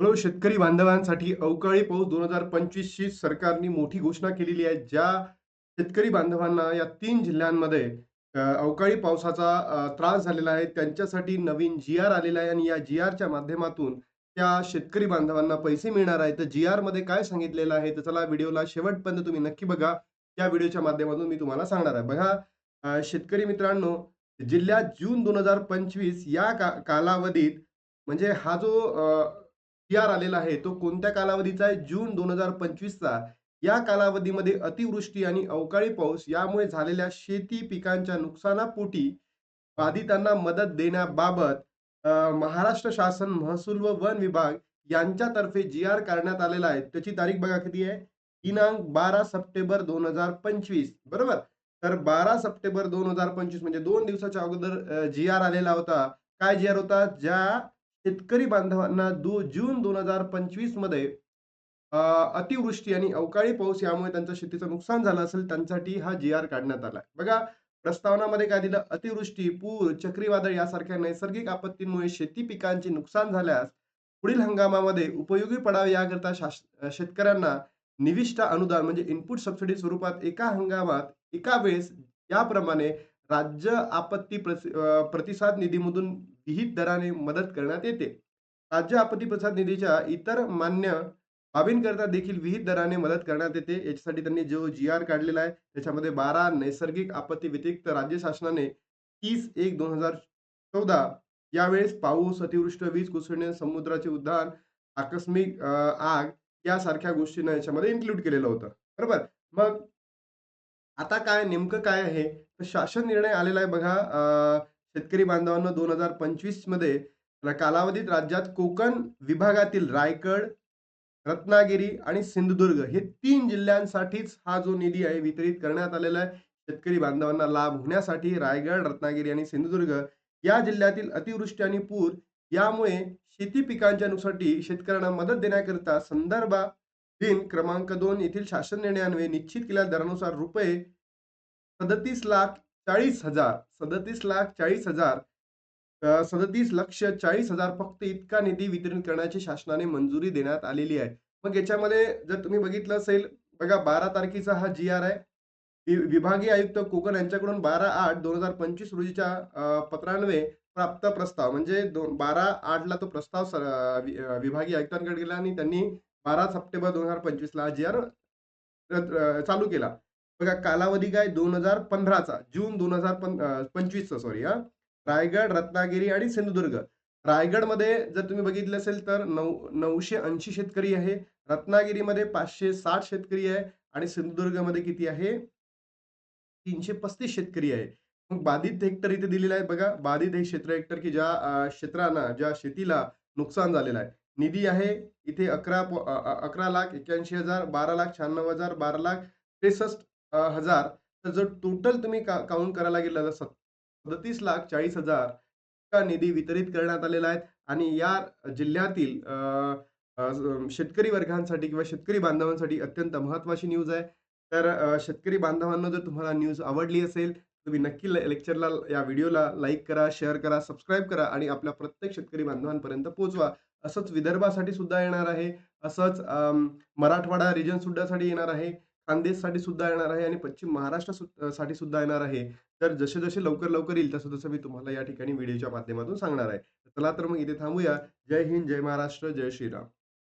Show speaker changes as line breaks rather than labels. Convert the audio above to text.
Hello शेतकरी बांधवांसाठी अवकाळी पाऊस दोन हजार पंचवीसची सरकारने मोठी घोषणा केलेली आहे. ज्या शेतकरी बांधवांना या तीन जिल्ह्यांमध्ये अवकाळी पावसाचा त्रास झालेला आहे. त्यांच्यासाठी नवीन जी आर आलेला आहे आणि या जी आरच्या माध्यमातून त्या शेतकरी बांधवांना पैसे मिळणार आहे. तर जी आरमध्ये काय सांगितलेलं आहे? तर चला व्हिडिओला शेवटपर्यंत तुम्ही नक्की बघा. या व्हिडिओच्या माध्यमातून मी तुम्हाला सांगणार आहे. बघा शेतकरी मित्रांनो जिल्ह्यात जून दोन हजार पंचवीस या का कालावधीत म्हणजे हा जो आर आलेला आहे. तो कोणत्या कालावधीचा आहे? जून दोन हजार पंचवीसचा या कालावधीमध्ये अतिवृष्टी आणि अवकाळी पाऊस यामुळे झालेल्या शेती पिकांच्या नुकसानापोटी बाधितांना मदत देण्याबाबत महाराष्ट्र शासन महसूल व वन विभाग यांच्यातर्फे जी आर काढण्यात आलेला आहे. त्याची तारीख बघा किती आहे? दिनांक बारा सप्टेंबर दोन हजार पंचवीस. बरोबर? तर बारा सप्टेंबर दोन हजार पंचवीस म्हणजे दोन दिवसाच्या अगोदर जी आर आलेला होता. काय जी आर होता? ज्या शेतकरी बांधवांना दो जून दोन हजार पंचवीसमध्ये अतिवृष्टी आणि अवकाळी पाऊस यामुळे त्यांचं शेतीचं नुकसान झालं असेल त्यांच्यासाठी हा जी आर काढण्यात आला. बघा प्रस्तावनामध्ये काय दिलं? अतिवृष्टी पूर चक्रीवादळ यासारख्या नैसर्गिक आपत्तींमुळे शेती पिकांचे नुकसान झाल्यास पुढील हंगामामध्ये उपयोगी पडावे याकरता शास शेतकऱ्यांना निविष्ट अनुदान म्हणजे इनपुट सबसिडी स्वरूपात एका हंगामात एका वेळेस याप्रमाणे राज्य आपत्ती प्रति प्रतिसाद निधीमधून विहित दराने मदत करण्यात येते. राज्य आपत्ती प्रसाद निधीच्या इतर मान्य बाबींकरता देखील विहित दराने मदत करण्यात येते. याच्यासाठी त्यांनी जो जी-आर काढलेला आहे, त्याच्यामध्ये 12 नैसर्गिक आपत्ती व्यतिरिक्त राज्य शासनाने 30/1/2014 यावेळेस पाऊस, अतिवृष्टी, वीज कोसळणे, समुद्राचे उद्धार आकस्मिक आग यासारख्या गोष्टींना याच्यामध्ये इन्क्लूड केलेलं होतं. बरोबर? मग आता काय नेमकं काय आहे? तर शासन निर्णय आलेला आहे बघा शेतकरी बांधवांनो 2025 मध्ये कालावधीत राज्यात कोकण विभागातील रायगड, रत्नागिरी आणि सिंधुदुर्ग हे तीन जिल्ह्यांसाठीच हा जो निधी आहे वितरित करण्यात आलेला आहे. शेतकरी बांधवांना लाभ होण्यासाठी रायगड, रत्नागिरी आणि सिंधुदुर्ग या जिल्ह्यातील अतिवृष्टी आणि पूर यामुळे शेती पिकांच्या नुकसानीसाठी शेतकऱ्यांना मदत देण्याकरिता संदर्भ दिन क्रमांक दोन येथील शासन निर्णयान्वये निश्चित केलेल्या दरानुसार रुपये सदतीस लाख चाळीस हजार सदतीस लाख चाळीस हजार सदतीस लक्ष चाळीस हजार फक्त इतका निधी वितरित करण्याची शासनाने मंजुरी देण्यात आलेली आहे. मग याच्यामध्ये जर तुम्ही बघितलं असेल बघा 12 तारखेचा हा जी-आर आहे. विभागीय आयुक्त कोकण यांच्याकडून 12/8/2025 रोजीच्या पत्रान्वये प्राप्त प्रस्ताव म्हणजे दो 12/8 ला तो प्रस्ताव स विभागीय आयुक्तांकडे गेला आणि त्यांनी 12 सप्टेंबर दोन हजार पंचवीसला जी-आर चालू केला. बघा कालावधी काय दोन हजार पंधराचा जून दोन हजार पंचवीसचा सॉरी हा रायगड, रत्नागिरी आणि सिंधुदुर्ग. रायगडमध्ये जर तुम्ही बघितलं असेल तर नऊ 980 शेतकरी आहे. रत्नागिरीमध्ये 560 शेतकरी आहे आणि सिंधुदुर्गमध्ये किती आहे? 335 शेतकरी आहे. मग बाधित हेक्टर इथे दिलेलं आहे बघा. बाधित हे क्षेत्र हेक्टर की ज्या क्षेत्रांना ज्या शेतीला नुकसान झालेलं आहे. निधी आहे इथे अकरा अकरा लाख एक्क्याऐंशी हजार बारा लाख शहाण्णव हजार बारा लाख त्रेसष्ट अ, हजार. तर जर टोटल तुम्ही का काउंट करायला गेलं तर सत 37,40,000 इतका निधी वितरित करण्यात आलेला आहे आणि या जिल्ह्यातील अ, अ, शेतकरी वर्गांसाठी किंवा शेतकरी बांधवांसाठी अत्यंत महत्त्वाची न्यूज आहे. तर अ, शेतकरी बांधवांनो जर तुम्हाला न्यूज आवडली असेल, तुम्ही नक्की ले लेक्चरला या व्हिडिओला लाईक करा, शेअर करा, सबस्क्राईब करा आणि आपल्या प्रत्येक शेतकरी बांधवांपर्यंत पोहोचवा. असंच विदर्भासाठी सुद्धा येणार आहे. असंच मराठवाडा रिजन सुद्धा साठी येणार आहे. खानदेशसाठी सुद्धा येणार आहे आणि पश्चिम महाराष्ट्र सु साठी सुद्धा येणार आहे. तर जसे-जसे लवकर-लवकर येईल तसं-तसं मी तुम्हाला या ठिकाणी व्हिडिओच्या माध्यमातून सांगणार आहे. चला तर मग इथे थांबूया. जय हिंद, जय महाराष्ट्र, जय श्रीराम.